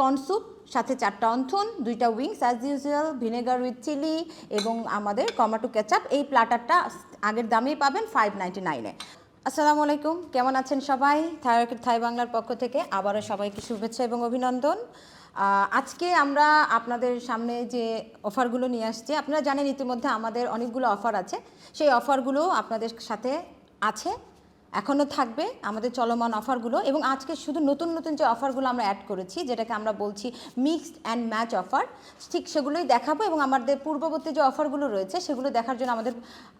কর্নস্যুপ সাথে চারটা অন্থন, দুইটা wings as usual vinegar with chilli এবং আমাদের টমেটো কেচাপ। এই প্লাটারটা আগের দামেই পাবেন ফাইভ নাইনটি নাইনে আসসালামু আলাইকুম, কেমন আছেন সবাই? থাই থাই বাংলার পক্ষ থেকে আবারও সবাইকে শুভেচ্ছা এবং অভিনন্দন। আজকে আমরা আপনাদের সামনে যে অফারগুলো নিয়ে আসছি, আপনারা জানেন ইতিমধ্যে আমাদের অনেকগুলো অফার আছে। সেই অফারগুলো আপনাদের সাথে আছে। এখনও থাকবে আমাদের চলমান অফারগুলো এবং আজকে শুধু নতুন নতুন যে অফারগুলো আমরা অ্যাড করেছি, যেটাকে আমরা বলছি মিক্সড অ্যান্ড ম্যাচ অফার ঠিক সেগুলোই দেখাবো এবং আমাদের পূর্ববর্তী যে অফারগুলো রয়েছে, সেগুলো দেখার জন্য আমাদের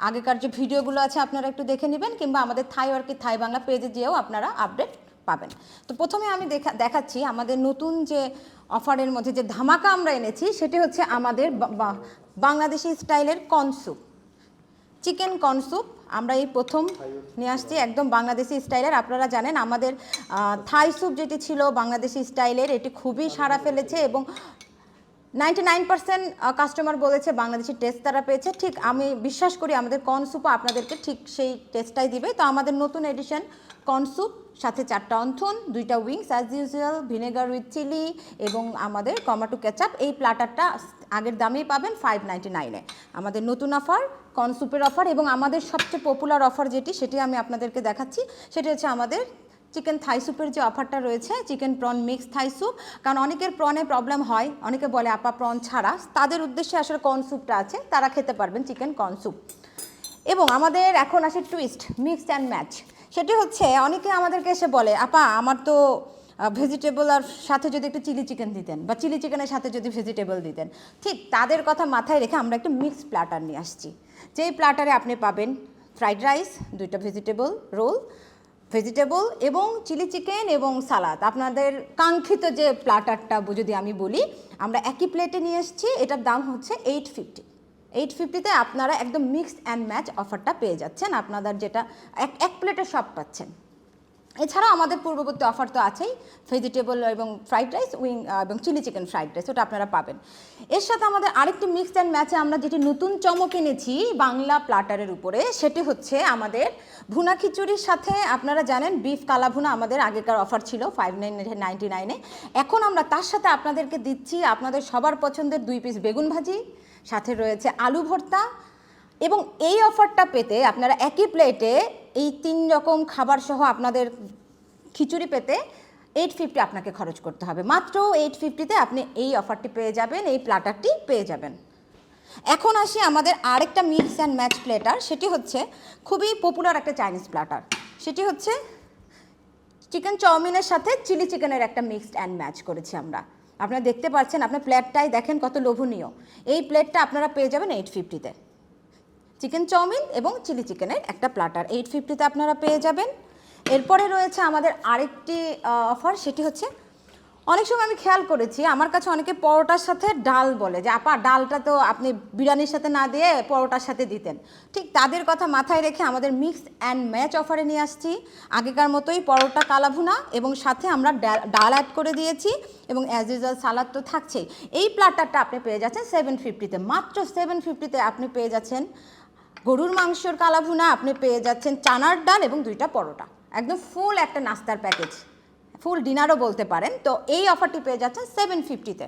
আগেকার যে ভিডিওগুলো আছে আপনারা একটু দেখে নেবেন কিংবা আমাদের থাই ওয়ার্কি থাই বাংলা পেজে যেও আপনারা আপডেট পাবেন। তো প্রথমে আমি দেখা, দেখাচ্ছি আমাদের নতুন যে অফারের মধ্যে যে ধামাকা আমরা এনেছি, সেটি হচ্ছে আমাদের বাংলাদেশি স্টাইলের কনসুপ। চিকেন কর্নস্যুপ আমরা এই প্রথম নিয়ে আসছি একদম বাংলাদেশি স্টাইলের আপনারা জানেন আমাদের থাই স্যুপ যেটি ছিল বাংলাদেশি স্টাইলের এটি খুবই সাড়া ফেলেছে এবং নাইনটি নাইন পার্সেন্ট কাস্টমার বলেছে বাংলাদেশি টেস্ট তারা পেয়েছে। ঠিক আমি বিশ্বাস করি আমাদের কর্নস্যুপও আপনাদেরকে ঠিক সেই টেস্টটাই দিবে। তো আমাদের নতুন এডিশন কর্নস্যুপ সাথে চারটা অন্থন, দুইটা wings as usual vinegar with chilli এবং আমাদের টমেটো কেচাপ এই প্লাটারটা আগের দামেই পাবেন ফাইভ নাইনটি নাইনে আমাদের নতুন অফার কর্নস্যুপের অফার এবং আমাদের সবচেয়ে পপুলার অফার যেটি, সেটি আমি আপনাদেরকে দেখাচ্ছি। সেটি হচ্ছে আমাদের চিকেন থাই স্যুপের যে অফারটা রয়েছে chicken prawn mix Thai soup কারণ অনেকের প্রনে প্রবলেম হয়, অনেকে বলে আপা প্রন ছাড়া। তাদের উদ্দেশ্যে আসলে কর্ন স্যুপটা আছে, তারা খেতে পারবেন চিকেন কর্ন স্যুপ এবং আমাদের এখন আসে টুইস্ট মিক্সড অ্যান্ড ম্যাচ সেটি হচ্ছে, অনেকে আমাদেরকে এসে বলে, আপা, আমার তো ভেজিটেবল আর সাথে যদি একটু চিলি চিকেন দিতেন বা চিলি চিকেনের সাথে যদি ভেজিটেবল দিতেন। ঠিক তাদের কথা মাথায় রেখে আমরা একটা মিক্সড প্ল্যাটার নিয়ে আসছি। যেই প্ল্যাটারে আপনি পাবেন ফ্রাইড রাইস, দুইটা ভেজিটেবল রোল, ভেজিটেবল এবং চিলি চিকেন এবং সালাদ। আপনাদের কাঙ্ক্ষিত যে প্ল্যাটারটা যদি আমি বলি, আমরা একই প্লেটে নিয়ে এসেছি, এটার দাম হচ্ছে এইট ফিফটি এইট ফিফটিতে আপনারা একদম মিক্সড অ্যান্ড ম্যাচ অফারটা পেয়ে যাচ্ছেন। আপনাদের যেটা এক এক প্লেটে সব পাচ্ছেন। এছাড়াও আমাদের পূর্ববর্তী অফার তো আছেই ভেজিটেবল এবং ফ্রাইড রাইস উইং এবং চিলি চিকেন ফ্রাইড রাইস ওটা আপনারা পাবেন। এর সাথে আমাদের আরেকটি মিক্সড অ্যান্ড ম্যাচে আমরা যেটি নতুন চমক এনেছি, বাংলা প্লাটারের উপরে, সেটি হচ্ছে আমাদের ভুনা খিচুড়ির সাথে, আপনারা জানেন বিফ কালা ভুনা আমাদের আগেকার অফার ছিল ফাইভ নাইন নাইনটি নাইনে এখন আমরা তার সাথে আপনাদেরকে দিচ্ছি, আপনাদের সবার পছন্দের দুই পিস বেগুন ভাজি, সাথে রয়েছে আলু ভর্তা এবং এই অফারটা পেতে আপনারা একই প্লেটে এই তিন রকম খাবার সহ আপনাদের খিচুড়ি পেতে এইট ফিফটি আপনাকে খরচ করতে হবে। মাত্র এইট ফিফটিতে আপনি এই অফারটি পেয়ে যাবেন, এই প্লাটারটি পেয়ে যাবেন। এখন আসি আমাদের আরেকটা মিক্স অ্যান্ড ম্যাচ প্লেটার সেটি হচ্ছে খুবই পপুলার একটা চাইনিজ প্লাটার সেটি হচ্ছে চিকেন চাউমিনের সাথে চিলি চিকেনের একটা মিক্সড অ্যান্ড ম্যাচ করেছি আমরা। আপনারা দেখতে পাচ্ছেন, আপনার প্লেটটাই দেখেন কত লোভনীয়। এই প্লেটটা আপনারা পেয়ে যাবেন এইট ফিফটিতে চিকেন চাউমিন এবং চিলি চিকেনের একটা প্লাটার। এইট ফিফটিতে আপনারা পেয়ে যাবেন। এরপরে রয়েছে আমাদের আরেকটি অফার সেটি হচ্ছে, অনেক সময় আমি খেয়াল করেছি, আমার কাছে অনেকে পরোটার সাথে ডাল বলে যে, আপা, ডালটা তো আপনি বিরিয়ানির সাথে না দিয়ে পরোটার সাথে দিতেন। ঠিক তাদের কথা মাথায় রেখে আমাদের মিক্স অ্যান্ড ম্যাচ অফারে নিয়ে আসছি। আগেকার মতোই পরোটা কালাভুনা এবং সাথে আমরা ডাল- অ্যাড করে দিয়েছি এবং অ্যাজ ইউজুয়াল সালাদ তো থাকছেই। এই প্লাটারটা আপনি পেয়ে যাচ্ছেন সেভেন ফিফটিতে মাত্র সেভেন ফিফটিতে আপনি পেয়ে যাচ্ছেন গরুর মাংসর কালাভুনা আপনি পেয়ে যাচ্ছেন চানার ডাল এবং দুইটা পরোটা। একদম ফুল একটা নাস্তার প্যাকেজ ফুল ডিনারও বলতে পারেন। তো এই অফারটি পেয়ে যাচ্ছেন সেভেন ফিফটিতে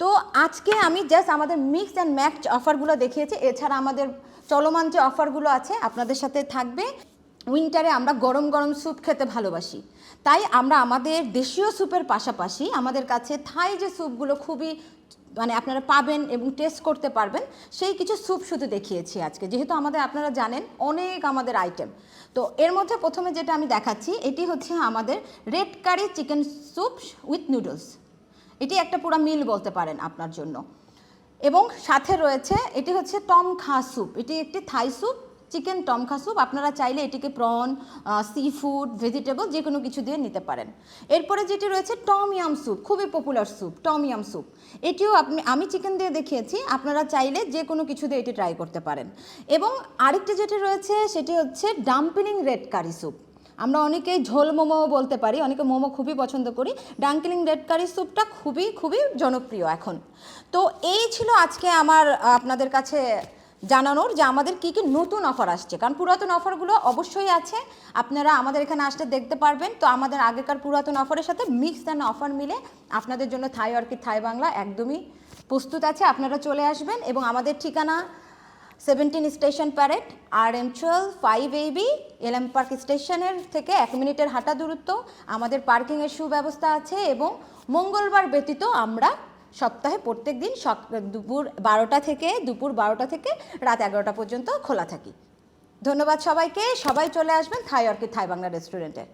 তো আজকে আমি জাস্ট আমাদের মিক্স অ্যান্ড ম্যাচ অফারগুলো দেখিয়েছি। এছাড়া আমাদের চলমান যে অফারগুলো আছে, আপনাদের সাথে থাকবে। উইন্টারে আমরা গরম গরম স্যুপ খেতে ভালোবাসি। তাই আমরা আমাদের দেশীয় স্যুপের পাশাপাশি আমাদের কাছে থাই যে স্যুপগুলো খুবই মানে আপনারা পাবেন এবং টেস্ট করতে পারবেন, সেই কিছু স্যুপ শুধু দেখিয়েছি আজকে। যেহেতু আমাদের আপনারা জানেন অনেক আমাদের আইটেম তো এর মধ্যে প্রথমে যেটা আমি দেখাচ্ছি, এটি হচ্ছে আমাদের red curry chicken soup with noodles এটি একটা পুরো মিল বলতে পারেন আপনার জন্য। এবং সাথে রয়েছে, এটি হচ্ছে টম খা স্যুপ এটি একটি Thai soup chicken tom kha soup আপনারা চাইলে এটিকে প্রন সি ফুড ভেজিটেবল যে কোনো কিছু দিয়ে নিতে পারেন। এরপরে যেটি রয়েছে, টম ইয়াম স্যুপ, খুবই popular soup, tom yum soup. এটিও আপনি, আমি চিকেন দিয়ে দেখিয়েছি, আপনারা চাইলে যে কোনো কিছু দিয়ে এটি ট্রাই করতে পারেন। এবং আরেকটি যেটি রয়েছে, সেটি হচ্ছে ডাম্পলিং রেড কারি স্যুপ আমরা অনেকেই ঝোল মোমো বলতে পারি, অনেকে মোমো খুবই পছন্দ করি। ডাঙ্কলিং রেড কারি স্যুপটা খুবই খুবই জনপ্রিয় এখন। তো এই ছিল আজকে আমার, আপনাদের কাছে জানানোর যে আমাদের কী কী নতুন অফার আসছে। কারণ পুরাতন অফারগুলো অবশ্যই আছে। আপনারা আমাদের এখানে আসলে দেখতে পারবেন। তো আমাদের আগেকার পুরাতন অফারের সাথে মিক্স অ্যান্ড অফার মিলে আপনাদের জন্য থাই অর্কিড, থাই বাংলা একদমই প্রস্তুত আছে। আপনারা চলে আসবেন এবং আমাদের ঠিকানা seventeen station parade R M twelve five AB LM park স্টেশনের থেকে এক মিনিটের হাঁটা দূরত্ব। আমাদের পার্কিংয়ের সুব্যবস্থা আছে এবং মঙ্গলবার ব্যতীত আমরা সপ্তাহে প্রত্যেক দিন সক- দুপুর বারোটা থেকে, দুপুর বারোটা থেকে রাত এগারোটা পর্যন্ত খোলা থাকি। ধন্যবাদ সবাইকে। সবাই চলে আসবেন থাই অর্কিড, থাই বাংলা রেস্টুরেন্টে।